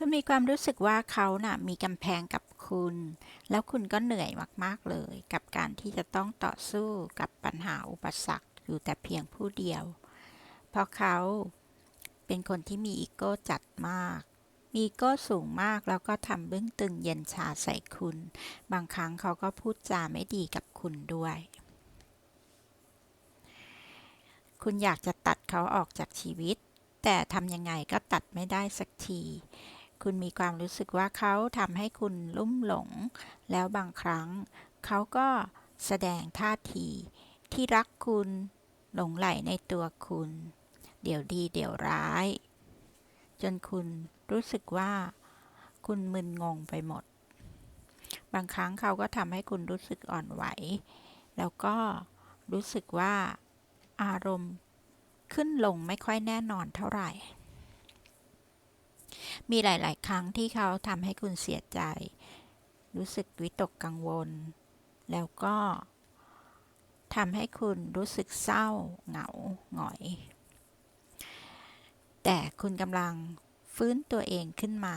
คุณมีความรู้สึกว่าเขาน่ะมีกำแพงกับคุณ แล้วคุณก็เหนื่อยมากๆเลย กับการที่จะต้องต่อสู้กับปัญหาอุปสรรคอยู่แต่เพียงผู้เดียว เพราะเขาเป็นคนที่มีอีโก้จัดมาก มีอีโก้สูงมากแล้วก็ทำเบื้องตึงเย็นชาใส่คุณ บางครั้งเขาก็พูดจาไม่ดีกับคุณด้วย คุณอยากจะตัดเขาออกจากชีวิต แต่ทำยังไงก็ตัดไม่ได้สักที คุณมีความรู้สึกว่าเขาทำให้คุณลุ่มหลง แล้วบางครั้ง เขาก็แสดงท่าที ที่รักคุณหลงไหลในตัวคุณ เดี๋ยวดีเดี๋ยวร้าย จนคุณรู้สึกว่า คุณมึนงงไปหมด บางครั้งเขาก็ทำให้คุณรู้สึกอ่อนไหว แล้วก็รู้สึกว่าอารมณ์ขึ้นลงไม่ค่อยแน่นอนเท่าไหร่ มีหลาย ๆ ครั้งที่เขาทำให้คุณเสียใจ รู้สึกวิตกกังวล แล้วก็ทำให้คุณรู้สึกเศร้า เหงา หงอย แต่คุณกำลังฟื้นตัวเองขึ้นมา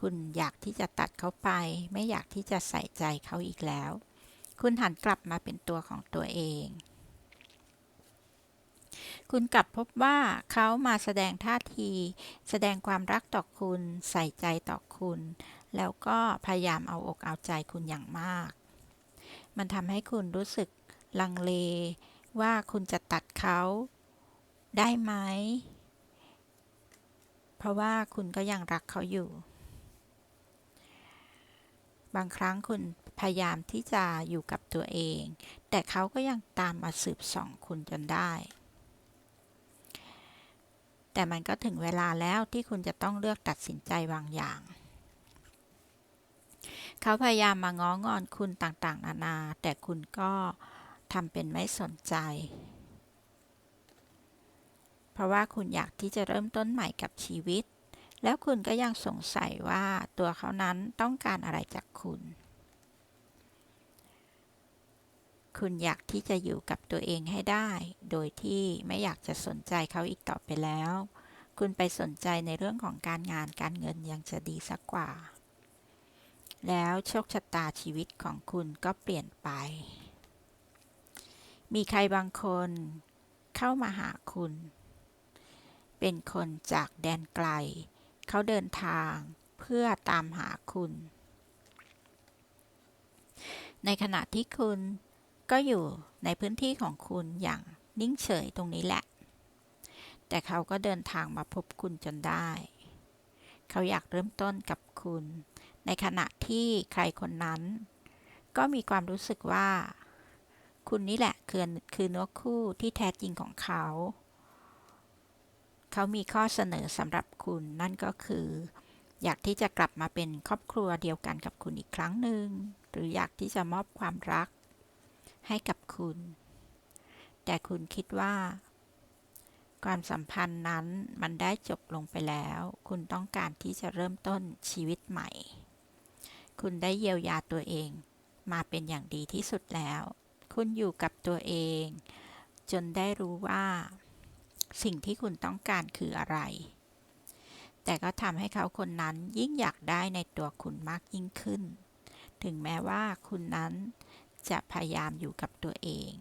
คุณอยากที่จะตัดเขาไป ไม่อยากที่จะใส่ใจเขาอีกแล้ว คุณหันกลับมาเป็นตัวของตัวเอง คุณกลับพบว่าเขามาแสดงท่าที แสดงความรักต่อคุณ ใส่ใจต่อคุณ แล้วก็พยายามเอาอกเอาใจคุณอย่างมาก มันทำให้คุณรู้สึกลังเล ว่าคุณจะตัดเขาได้ไหม เพราะว่าคุณก็ยังรักเขาอยู่ บางครั้งคุณพยายามที่จะอยู่กับตัวเอง แต่เขาก็ยังตามมาสืบส่องคุณจนได้ แต่มันก็ถึงเวลาแล้วที่คุณจะต้องเลือกตัดสินใจบางอย่าง เขาพยายามมาง้องอนคุณต่างๆ นานา แต่คุณก็ทำเป็นไม่สนใจ เพราะว่าคุณอยากที่จะเริ่มต้นใหม่กับชีวิต แล้วคุณก็ยังสงสัยว่าตัวเขานั้นต้องการอะไรจากคุณ คุณอยากที่จะอยู่กับตัวเองให้ได้ โดยที่ไม่อยากจะสนใจเขาอีกต่อไปแล้ว คุณไปสนใจในเรื่องของการงานการเงินยังจะดีสักกว่า แล้วโชคชะตาชีวิตของคุณก็เปลี่ยนไป มีใครบางคนเข้ามาหาคุณ เป็นคนจากแดนไกล เขาเดินทางเพื่อตามหาคุณในขณะที่คุณ ก็อยู่ในพื้นที่ของคุณอย่างนิ่งเฉยตรงนี้แหละ แต่เขาก็เดินทางมาพบคุณจนได้ เขาอยากเริ่มต้นกับคุณ ในขณะที่ใครคนนั้น ก็มีความรู้สึกว่า คุณนี่แหละคือคือเนื้อคู่ที่แท้จริงของเขา เขามีข้อเสนอสำหรับคุณนั่นก็คือ อยากที่จะกลับมาเป็นครอบครัวเดียวกันกับคุณอีกครั้งหนึ่ง หรืออยากที่จะมอบความรัก ให้กับคุณ แต่คุณคิดว่า ความสัมพันธ์นั้นมันได้จบลงไปแล้ว คุณต้องการที่จะเริ่มต้นชีวิตใหม่ คุณได้เยียวยาตัวเอง มาเป็นอย่างดีที่สุดแล้ว คุณอยู่กับตัวเอง จนได้รู้ว่า สิ่งที่คุณต้องการคืออะไร แต่ก็ทำให้เขาคนนั้นยิ่งอยากได้ในตัวคุณมากยิ่งขึ้น ถึงแม้ว่าคุณนั้น จะพยายามอยู่กับตัวเอง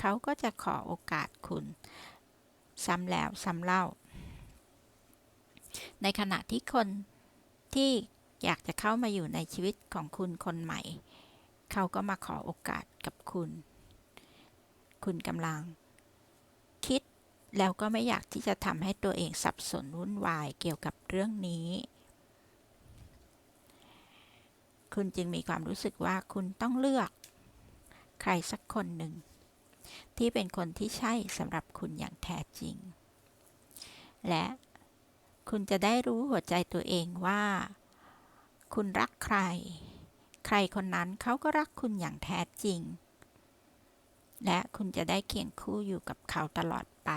เขาก็จะขอโอกาสคุณ ซ้ำแล้วซ้ำเล่า ในขณะที่คนที่อยากจะเข้ามาอยู่ในชีวิตของคุณคนใหม่ เขาก็มาขอโอกาสกับคุณ คุณกำลัง คิดแล้วก็ไม่อยากที่จะทำให้ตัวเองสับสนวุ่นวายเกี่ยวกับเรื่องนี้ คุณจึงมีความรู้สึกว่าคุณต้องเลือก ใครสักคนหนึ่ง ที่เป็นคนที่ใช่สำหรับคุณอย่างแท้จริง และคุณจะได้รู้หัวใจตัวเองว่า คุณรักใคร ใครคนนั้นเขาก็รักคุณอย่างแท้จริง และคุณจะได้เคียงคู่อยู่กับเขาตลอดไป